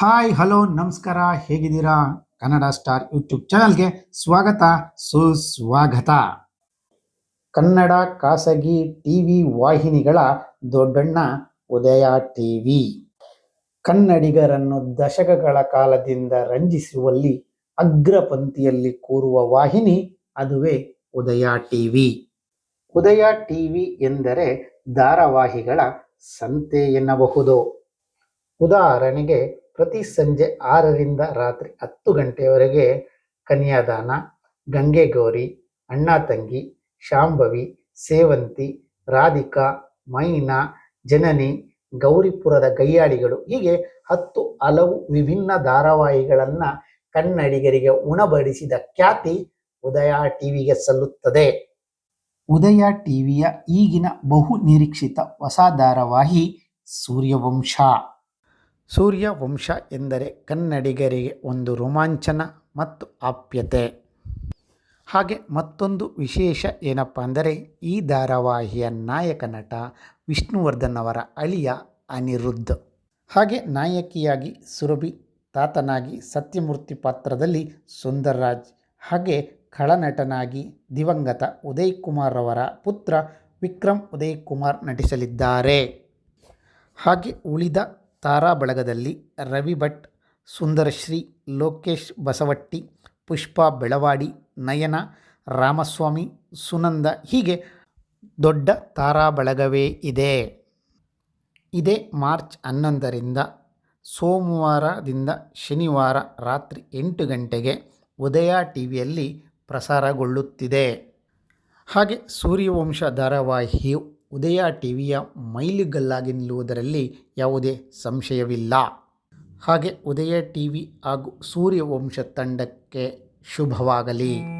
Hi hello ನಮಸ್ಕಾರ, ಹೇಗಿದ್ದೀರಾ? Kannada star YouTube ಚಾನಲ್ಗೆ ಸ್ವಾಗತ, ಸುಸ್ವಾಗತ. ಕನ್ನಡ ಖಾಸಗಿ ಟಿವಿ ವಾಹಿನಿಗಳ ದೊಡ್ಡಣ್ಣ ಉದಯ ಟಿವಿ. ಕನ್ನಡಿಗರನ್ನು ದಶಕಗಳ ಕಾಲದಿಂದ ರಂಜಿಸುವಲ್ಲಿ ಅಗ್ರಪಂಕ್ತಿಯಲ್ಲಿ ಕೂರುವ ವಾಹಿನಿ ಅದುವೇ ಉದಯ ಟಿವಿ. ಉದಯ ಟಿವಿ ಎಂದರೆ ಧಾರಾವಾಹಿಗಳ ಸಂತೆ ಎನ್ನಬಹುದು. ಉದಾಹರಣೆಗೆ ಪ್ರತಿ ಸಂಜೆ ಆರರಿಂದ ರಾತ್ರಿ ಹತ್ತು ಗಂಟೆಯವರೆಗೆ ಕನ್ಯಾದಾನ, ಗಂಗೆ ಗೌರಿ, ಅಣ್ಣ ತಂಗಿ, ಶಾಂಭವಿ, ಸೇವಂತಿ, ರಾಧಿಕಾ, ಮೈನಾ, ಜನನಿ, ಗೌರಿಪುರದ ಗೈಯಾಳಿಗಳು ಹೀಗೆ ಹತ್ತು ಹಲವು ವಿಭಿನ್ನ ಧಾರಾವಾಹಿಗಳನ್ನು ಕನ್ನಡಿಗರಿಗೆ ಉಣಬಡಿಸಿದ ಖ್ಯಾತಿ ಉದಯ ಟಿವಿಗೆ ಸಲ್ಲುತ್ತದೆ. ಉದಯ ಟಿವಿಯ ಈಗಿನ ಬಹು ನಿರೀಕ್ಷಿತ ಹೊಸ ಧಾರಾವಾಹಿ ಸೂರ್ಯವಂಶ. ಸೂರ್ಯವಂಶ ಎಂದರೆ ಕನ್ನಡಿಗರಿಗೆ ಒಂದು ರೋಮಾಂಚನ ಮತ್ತು ಆಪ್ಯತೆ. ಹಾಗೆ ಮತ್ತೊಂದು ವಿಶೇಷ ಏನಪ್ಪ ಅಂದರೆ ಈ ಧಾರಾವಾಹಿಯ ನಾಯಕ ನಟ ವಿಷ್ಣುವರ್ಧನ್ ಅವರ ಅಳಿಯ ಅನಿರುದ್ಧ. ಹಾಗೆ ನಾಯಕಿಯಾಗಿ ಸುರಭಿ, ತಾತನಾಗಿ ಸತ್ಯಮೂರ್ತಿ ಪಾತ್ರದಲ್ಲಿ ಸುಂದರ್ರಾಜ್, ಹಾಗೆ ಖಳನಟನಾಗಿ ದಿವಂಗತ ಉದಯ್ ಕುಮಾರ್ ಅವರ ಪುತ್ರ ವಿಕ್ರಮ್ ಉದಯ್ ಕುಮಾರ್ ನಟಿಸಲಿದ್ದಾರೆ. ಹಾಗೆ ಉಳಿದ ತಾರಾ ಬಳಗದಲ್ಲಿ ರವಿ ಭಟ್, ಸುಂದರಶ್ರೀ, ಲೋಕೇಶ್ ಬಸವಟ್ಟಿ, ಪುಷ್ಪಾ ಬೆಳವಾಡಿ, ನಯನ ರಾಮಸ್ವಾಮಿ, ಸುನಂದ ಹೀಗೆ ದೊಡ್ಡ ತಾರಾ ಬಳಗವೇ ಇದೆ. ಇದೇ ಮಾರ್ಚ್ ಹನ್ನೊಂದರಿಂದ ಸೋಮವಾರದಿಂದ ಶನಿವಾರ ರಾತ್ರಿ ಎಂಟು ಗಂಟೆಗೆ ಉದಯ ಟಿವಿಯಲ್ಲಿ ಪ್ರಸಾರಗೊಳ್ಳುತ್ತಿದೆ. ಹಾಗೆ ಸೂರ್ಯವಂಶ ಧಾರಾವಾಹಿಯು ಉದಯ ಟಿವಿಯ ಮೈಲಿಗಲ್ಲಾಗಿ ನಿಲ್ಲುವುದರಲ್ಲಿ ಯಾವುದೇ ಸಂಶಯವಿಲ್ಲ. ಹಾಗೆ ಉದಯ ಟಿವಿ ಹಾಗೂ ಸೂರ್ಯವಂಶ ತಂಡಕ್ಕೆ ಶುಭವಾಗಲಿ.